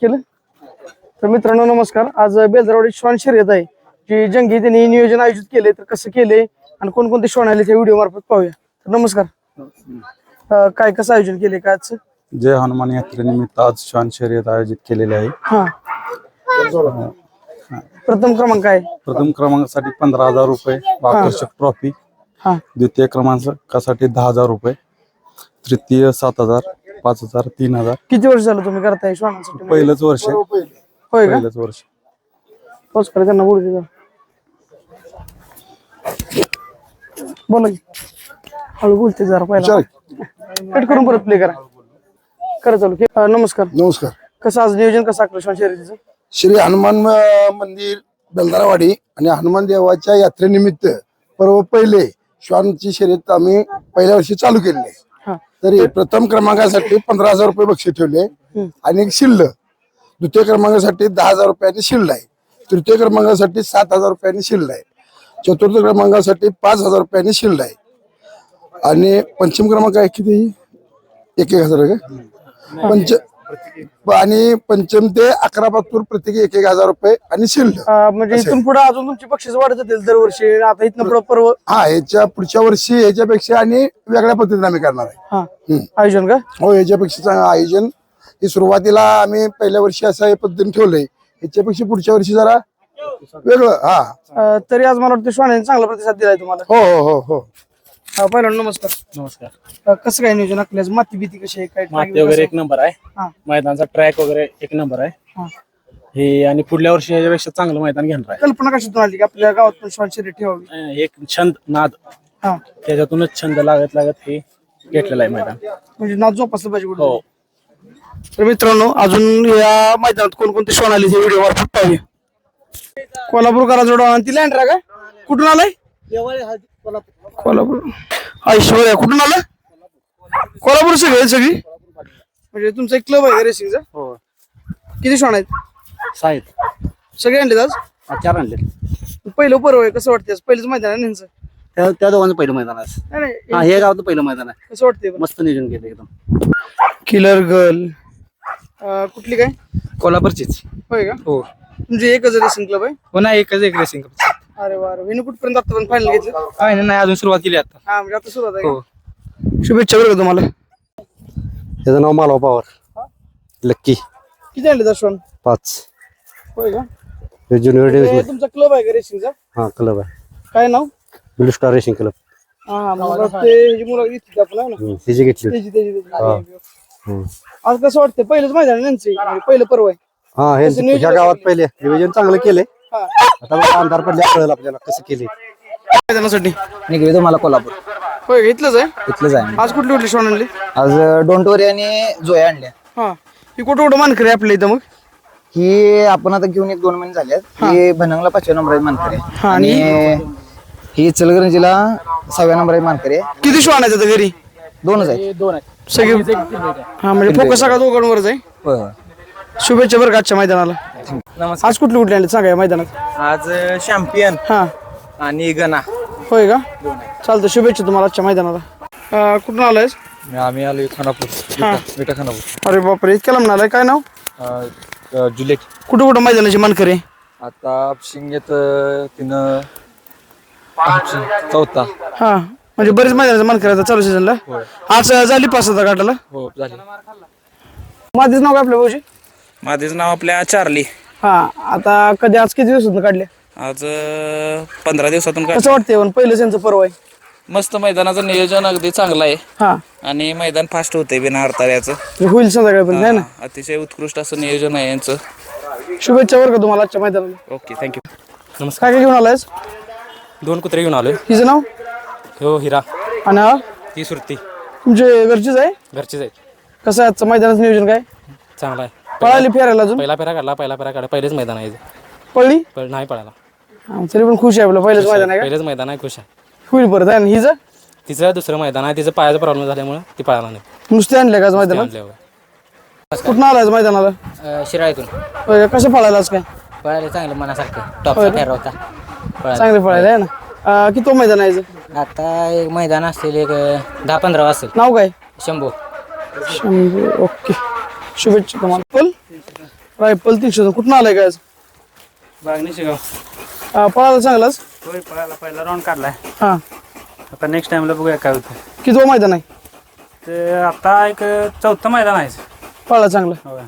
केलं? तर मित्रांनो नमस्कार. आज बेलदरवाडी श्वान शर्यत आहे. जी जंगी त्यांनी नियोजन आयोजित केले तर कसं केले आणि कोणकोणते श्वान आले ते व्हिडिओ मार्फत पाहूया. तर नमस्कार. काय कसं आयोजन केले का आज जय हनुमान यात्रेनिमित्त आज श्वान शर्यत आयोजित केलेली आहे. प्रथम क्रमांक आहे प्रथम क्रमांकासाठी पंधरा हजार रुपये आकर्षक ट्रॉफी हा. द्वितीय क्रमांकासाठी दहा हजार रुपये. तृतीय सात हजार पाच हजार तीन हजार. किती वर्ष झालं तुम्ही करताय श्वानांसाठी पहिलंच वर्ष आहे. होय का? पहिलंच वर्ष. त्यांना बोलू. बोला की. हळू बोलते जरा पहिला. कट करून परत प्ले करा. करा चालू. अं, नमस्कार. नमस्कार. कसं आज नियोजन कसं श्वान शर्यतीचं? श्री हनुमान मंदिर बेलदारवाडी आणि हनुमान देवाच्या यात्रेनिमित्त पर्व पहिले श्वानची शर्यत आम्ही पहिल्या वर्षी चालू केली. आहे तरी प्रथम क्रमांकासाठी पंधरा हजार रुपये बक्षीस ठेवले आणि एक शिल्ल. द्वितीय क्रमांकासाठी दहा हजार रुपयांनी शिल्ल आहे. तृतीय क्रमांकासाठी सात हजार रुपयांनी शिल्ल आहे. चतुर्थ क्रमांकासाठी पाच हजार रुपयांनी शिल्ल आहे. आणि पंचम क्रमांक आहे किती? एक एक हजार पंच आणि पंचम ते अकरा पातूर प्रत्येकी एक एक हजार रुपये आणि शिल्लक. अं, म्हणजे इथून पुढे अजून तुमची बक्षीस वाढत जातील दरवर्षी. आता इथनं पुढे पर्व हा याच्या पुढच्या वर्षी याच्यापेक्षा आणि वेगळ्या पद्धतीने आम्ही करणार आहे. हा. हम्म. आयोजन का? हो याच्यापेक्षा चांगलं आयोजन. हे सुरुवातीला आम्ही पहिल्या वर्षी असं हे पद्धतीने ठेवलंय. याच्यापेक्षा पुढच्या वर्षी जरा वेगळं हा. अं, तरी आज मला वाटतं श्वानाने चांगला प्रतिसाद दिलाय तुम्हाला. हो हो हो हो. पहिला नमस्कार. नमस्कार. अं, कसं काय नियोजन आखल्यास माती भीती कशी आहे? काय माती वगैरे एक नंबर आहे. हा. मैदानाचा ट्रॅक वगैरे एक नंबर आहे. हा. हे आणि पुढल्या वर्षी याच्यापेक्षा चांगलं मैदान घेणार कल्पना कशातून आली की आपल्या गावात पण श्वान शर्यत ठेवावी? आहे एक छंद नाद. हा. त्याच्यातूनच छंद लागत लागत हे घेतलेलं आहे मैदान. म्हणजे नाव जोपासलं पाहिजे कुठं? हो. तर मित्रांनो अजून या मैदानात कोणकोणते श्वान आले ते व्हिडिओ मार्फत पाहूया. कोल्हापूर जोडा आणि ती लँड का? कुठून आलाय? कोल्हापूर. ऐश्वर्या कुठून आलं? कोल्हापूर सगळे सगळी? म्हणजे तुमचा एक क्लब आहे का रेसिंगचा हो. किती श्वान आहेत? साहेब. सगळे आणले आज? चार आणले पहिलं पर्व आहे कसं वाटतं आज? पहिलंच मैदान आहे ना यांचं? त्या त्या दोघांचं पहिलं मैदान आहे नाही, हा नाही हे गावचं पहिलं मैदान आहे. कसं वाटतंय बरं? मस्त नियोजन केलं एकदम. किलर गर्ल कुठली काय? कोल्हापूरचीच. होय का? हो. म्हणजे एकच रेसिंग क्लब आहे? हो नाही एकच एक रेसिंग अरे वा हिने कुठपर्यंत आतापर्यंत फायनल घेतलं? काय नाही अजून सुरुवात केली आता. हा म्हणजे आता सुरुवात आहे हो? शुभेच्छा बरं का तुम्हाला. त्याचं नाव मालवा पवार. लक्की. किती आणले दर्शन? पाच. होय का? हे ज्युनियर डिव्हिजन तुमचा क्लब आहे का रेसिंगचा हा क्लब आहे. काय नाव? ब्लू स्टार रेसिंग क्लब हा हा मला वाटतं ह्याची मुलं घेतली आपण आहे ना? त्याची घेतली. त्याची त्याची त्याची. हम्म. आज कसं वाटतं पहिलंच मैदान आहे यांचं? म्हणजे पहिलं पर्व आहे. हा हे नियोजन ह्या गावात पहिले. डिव्हिजन चांगलं केलंय. हा आता बघा अंधार पडल्या कळलं आपल्याला कसं केले मैदानासाठी निघले तुम्हाला कोल्हापूर. होय इथलंच आहे? इथलं जाय आज कुठली कुठली श्वान आणली आज डोंटवरी आणि जोया आणल्या. हा. ही कुठं कुठं मानकरी आपल्या इथं मग? ही आपण आता घेऊन एक दोन महिने झाल्यात ही. भनंगला पाचव्या नंबर आहे. मानकरी हा, आणि? ही इचलकरंजीला सहाव्या नंबर आहे. मानकरी किती श्वान आहेत आता घरी? दोनच आहेत. दोन आहेत. सगळे हा म्हणजे फोकस सगळा दोघांवरच आहे? होय होय. शुभेच्छा बरं का आजच्या मैदानाला. आज कुठली कुठली आणली? सांगा या मैदानात. आज चॅम्पियन हा. आणि गणा. होय का? चालतं शुभेच्छा तुम्हाला आजच्या मैदानाला. अं, कुठून आलायस? आम्ही आलो खानापूर. हा. विटा खानापूर. अरे बापरे इतक्या लांब आलाय? काय नाव? जुलेट कुठं कुठं मैदानाची मानकरी? आता शिंगेत तिनं आमची चौथा. हा. म्हणजे बरेच मैदानाचं मानकरी आता चालू सीझनला आज अं, झाली पाच आता गाठाला? हो झाली. माझेच नाव काय आपल्या भाऊजी? माझेच नाव आपल्या चार्ली. हा आता कधी आज किती दिवसातून काढले? आज पंधरा दिवसातून का कसं वाटतंय पण पहिलंच यांचं पर्व आहे? मस्त मैदानाचं नियोजन अगदी चांगलं आहे. हा. आणि मैदान फास्ट होतंय बिना अडथळ्याचं. म्हणजे होईल संध्याकाळपर्यंत आहे ना? अतिशय उत्कृष्ट असं नियोजन आहे यांचं. शुभेच्छा बरं का तुम्हाला आजच्या मैदानाला. ओके थँक्यू काय काय घेऊन आलायस? दोन कुत्रे घेऊन आलोय. हिचं नाव? हो हिरा. आणि हा? ती सुरती. तुमचे घरचीच आहे? घरचीच आहेत. कसं आहे आजचं मैदानाचं नियोजन काय? चांगला आहे. पळाली फेरायला अजून? पहिला फेरा काढला पहिला फेरा काढला. पहिलेच मैदान आहे हे. पळली? नाही पळाला. हा, तरी पण खुश आहे आपलं पहिलंच मैदान आहे का? पहिलेच मैदान आहे खुश आहे. होईल परत ना हिचं? तिचं दुसरं मैदान आहे तिचं पायाचा प्रॉब्लेम झाल्यामुळे ती पळाला नाही. नुसते आणले का आज मैदानात? आणल्यावर कुठं मैदानाला? शिराळीतून. होय का? कसं पळायला आज काय? पळायला चांगलं मनासारखं. टॉपचा फेरा होता. चांगले पळायला आहे ना? अं, किती मैदान आहे? आता एक मैदान असेल एक दहा पंधरा असेल नाव काय? शंभू. शंभर ओके. शुभेच्छा तुम्हाला. रायफल? रायफल तीनशे दोन. कुठून आलाय काय? बागणी शिगाव अं, पळाला चांगलाच? होय पळायला पहिला राऊंड काढलाय. हा. आता नेक्स्ट टाइमला बघूया काय होतं किती मैदान आहे? ते आता एक चौथं मैदान आहे. पळाला चांगला. होय.